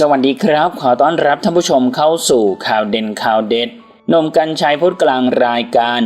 สวัสดีครับ ขอต้อนรับท่านผู้ชมเข้าสู่ข่าวเด่นข่าวเด็ดนมกัญชัยพูดกลางรายการ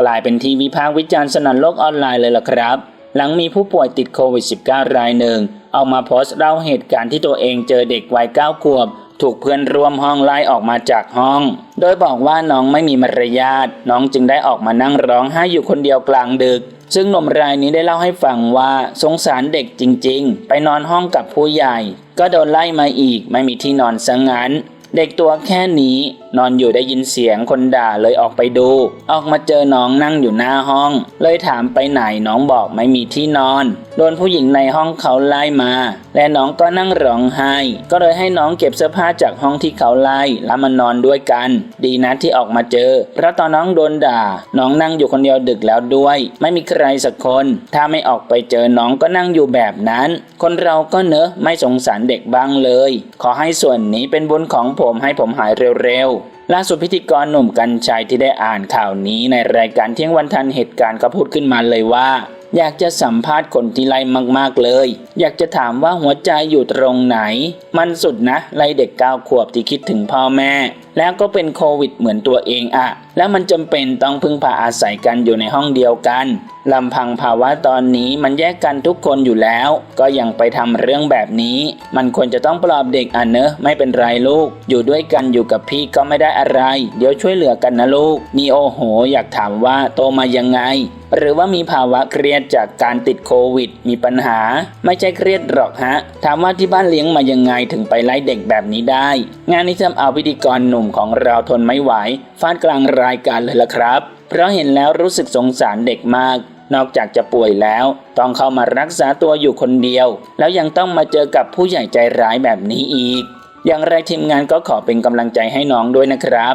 กลายเป็นที่วิพากษ์วิจารณ์สนั่นโลกออนไลน์เลยล่ะครับ หลังมีผู้ป่วยติดโควิด -19 รายหนึ่งเอามาโพสต์เล่าเหตุการณ์ที่ตัวเองเจอเด็กวัย9ขวบ ถูกเพื่อนร่วมห้องไล่ออกมาจากห้อง โดยบอกว่าน้องไม่มีมารยาทน้องจึงได้ออกมานั่งร้องไห้อยู่คนเดียวกลางดึก ซึ่งหนุ่มรายนี้ได้เล่าให้ฟังว่าสงสารเด็กจริงๆ ไปนอนห้องกับผู้ใหญ่ ก็โดนไล่มาอีกไม่มีที่นอนซะงั้น เด็กตัวแค่นี้นอนอยู่ได้ยินเสียงคนด่าเลยออกไปดู ออกมาเจอน้องนั่งอยู่หน้าห้อง เลยถามไปไหนน้องบอกไม่มีที่นอน โดนผู้หญิงในห้องเขาไล่มา และน้องก็นั่งร้องไห้ ก็เลยให้น้องเก็บเสื้อผ้าจากห้องที่เขาไล่แล้วมานอนด้วยกัน ดีนะที่ออกมาเจอ เพราะตอนน้องโดนด่า น้องนั่งอยู่คนเดียวดึกแล้วด้วย ไม่มีใครสักคน ถ้าไม่ออกไปเจอน้องก็นั่งอยู่แบบนั้น คนเราก็เนอะไม่สงสารเด็กบ้างเลย ขอให้ส่วนนี้เป็นบุญของผมให้ผมหายเร็วๆ ล่าสุดพิธีกรหนุ่มกัญชัยที่ได้อ่านข่าวนี้ในรายการเที่ยงวันทันเหตุการณ์ก็พูดขึ้นมาเลยว่า อยากจะสัมภาษณ์คนที่ไล่มากๆเลย อยากจะถามว่าหัวใจอยู่ตรงไหน มันสุดนะไล่เด็กเก้าขวบที่คิดถึงพ่อแม่ แล้วก็เป็นโควิดเหมือนตัวเองอะแล้วมันจำเป็นต้องพึ่งพาอาศัยกันอยู่ในห้องเดียวกันลำพังภาวะตอนนี้มันแยกกันทุกคนอยู่แล้ว ก็ยังไปทำเรื่องแบบนี้ มันควรจะต้องปลอบเด็กอะเนอะไม่เป็นไรลูก อยู่ด้วยกันอยู่กับพี่ก็ไม่ได้อะไร เดี๋ยวช่วยเหลือกันนะลูกนี่โอโห อยากถามว่าโตมายังไงหรือว่ามีภาวะเครียดจากการติดโควิด มีปัญหา ไม่ใช่เครียดหรอกฮะ ถามว่าที่บ้านเลี้ยงมายังไงถึงไปไล่เด็กแบบนี้ได้ งานนี้ทำเอาพิธีกรหนุ่มของเราทนไม่ไหวฟาดกลางรายการเลยละครับ เพราะเห็นแล้วรู้สึกสงสารเด็กมากนอกจากจะป่วยแล้ว ต้องเข้ามารักษาตัวอยู่คนเดียว แล้วยังต้องมาเจอกับผู้ใหญ่ใจร้ายแบบนี้อีก อย่างไรทีมงานก็ขอเป็นกำลังใจให้น้องด้วยนะครับ